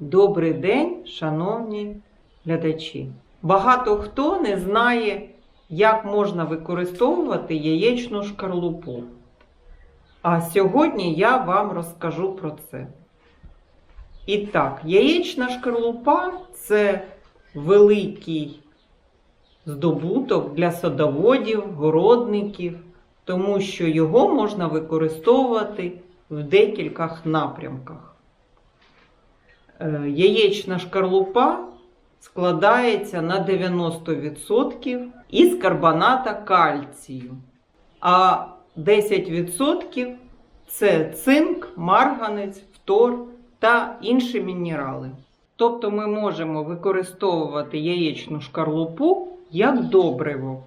Добрий день, шановні глядачі. Багато хто не знає, як можна використовувати яєчну шкарлупу. А сьогодні я вам розкажу про це. І так, яєчна шкарлупа це великий здобуток для садоводів, городників, тому що його можна використовувати в декількох напрямках. Е, Яєчна шкарлупа складається на 90% із карбоната кальцію, а 10% це цинк, марганець, фтор та інші мінерали. Тобто ми можемо використовувати яєчну шкарлупу як добриво.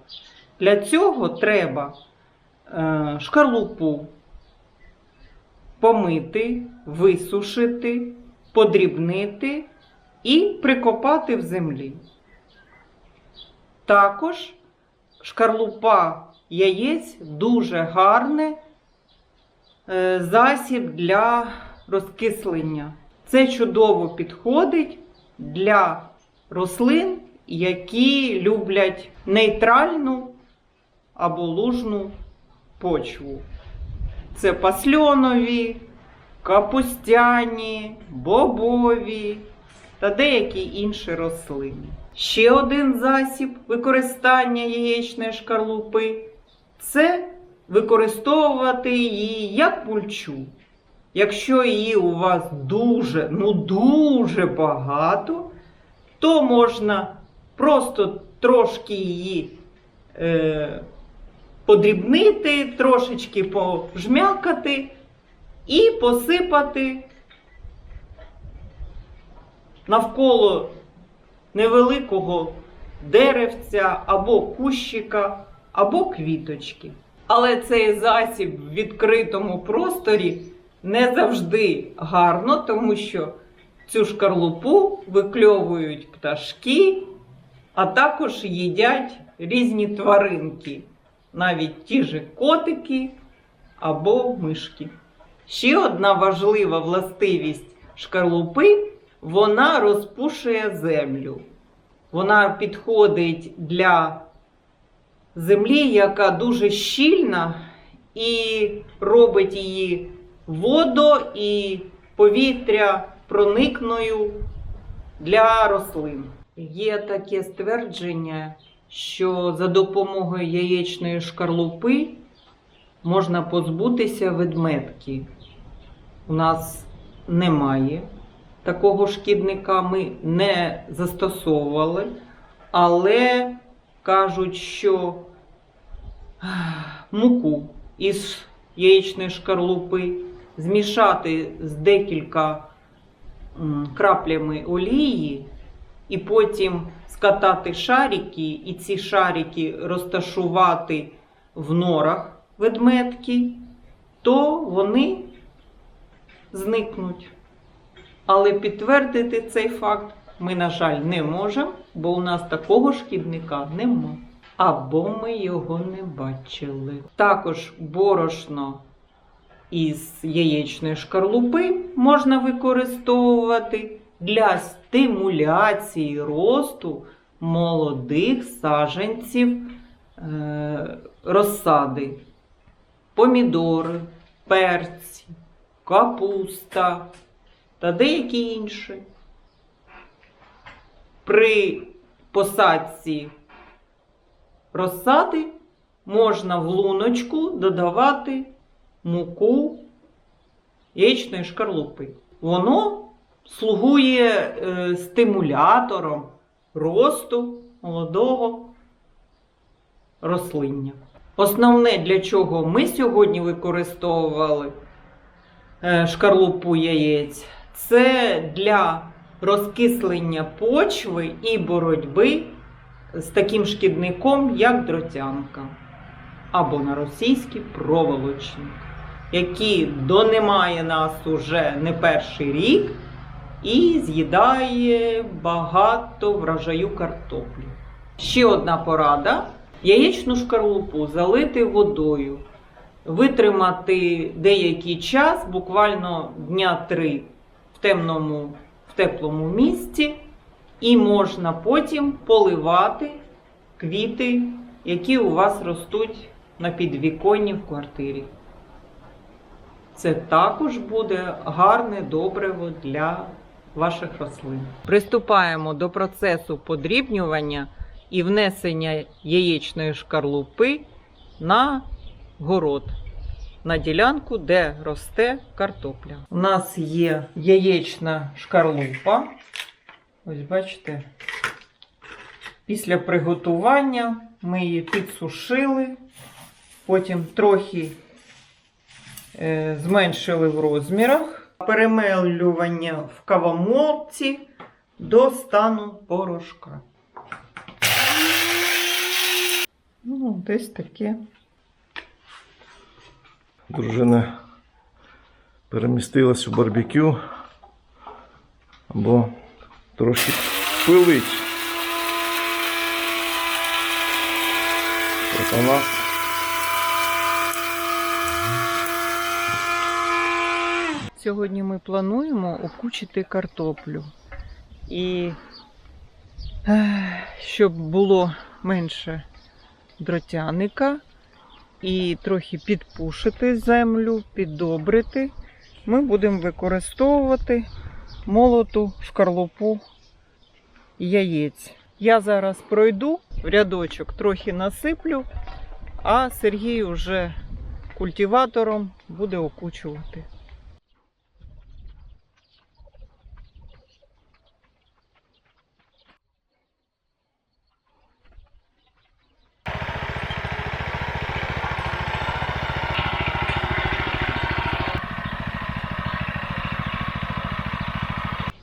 Для цього треба е, шкарлупу помити, висушити, подрібнити і прикопати в землі. Також шкарлупа яєць дуже гарний е, засіб для розкислення. Це чудово підходить для рослин, які люблять нейтральну або лужну почву. Це пасльонові, капустяні, бобові та деякі інші рослини. Ще один засіб використання яєчної шкарлупи це використовувати її як мульчу. Якщо її у вас дуже, ну дуже багато, то можна просто трошки її е, подрібнити, трошечки пожмякати і посипати навколо невеликого деревця або кущика, або квіточки. Але цей засіб в відкритому просторі не завжди гарно, тому що цю шкарлупу викльовують пташки, а також їдять різні тваринки, навіть ті же котики або мишки. Ще одна важлива властивість шкарлупи вона розпушує землю. Вона підходить для землі, яка дуже щільна, і робить її водо і повітря проникною для рослин. Є таке ствердження, що за допомогою яєчної шкарлупи можна позбутися ведметки. У нас немає такого шкідника, ми не застосовували, але кажуть, що муку із яєчної шкарлупи змішати з декілька краплями олії, і потім скатати шарики, і ці шарики розташувати в норах ведметки, то вони зникнуть. Але підтвердити цей факт ми, на жаль, не можемо, бо у нас такого шкідника нема. Або ми його не бачили. Також борошно із яєчної шкарлупи можна використовувати для стимуляції росту молодих саджанців е, розсади, помідори, перці, капуста та деякі інші. При посадці розсади можна в луночку додавати муку яєчної шкарлупи. Воно слугує е, стимулятором росту молодого рослиння. Основне, для чого ми сьогодні використовували е, шкарлупу яєць, це для розкислення почви і боротьби з таким шкідником, як дротянка, або на російській проволочник, який донимає нас уже не перший рік і з'їдає багато врожаю картоплі. Ще одна порада: яєчну шкарлупу залити водою, витримати деякий час, буквально дня три в темному в теплому місці, і можна потім поливати квіти, які у вас ростуть на підвіконні в квартирі. Це також буде гарне добриво для ваших рослин. Приступаємо до процесу подрібнювання і внесення яєчної шкарлупи на город, на ділянку, де росте картопля. У нас є яєчна шкарлупа. Ось бачите, після приготування ми її підсушили, потім трохи е, зменшили в розмірах. Перемелювання в кавомолці до стану порошка. Ну, десь таке. Дружина перемістилась у барбекю або трошки пилить. От у нас Сьогодні ми плануємо окучити картоплю. І щоб було менше дротяника і трохи підпушити землю, піддобрити, ми будемо використовувати молоту шкарлупу яєць. Я зараз пройду в рядочок, трохи насиплю, а Сергій уже культиватором буде окучувати.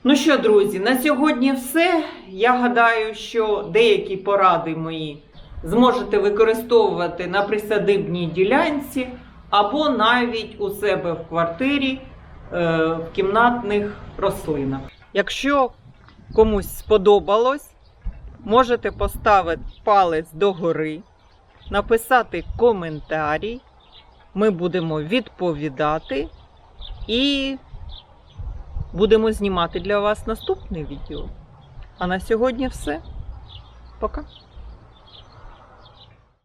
Ну що, друзі, на сьогодні все. Я гадаю, що деякі поради мої зможете використовувати на присадибній ділянці або навіть у себе в квартирі е, в кімнатних рослинах. Якщо комусь сподобалось, можете поставити палець догори, написати коментарій. Ми будемо відповідати і будемо знімати для вас наступне відео. А на сьогодні все. Пока.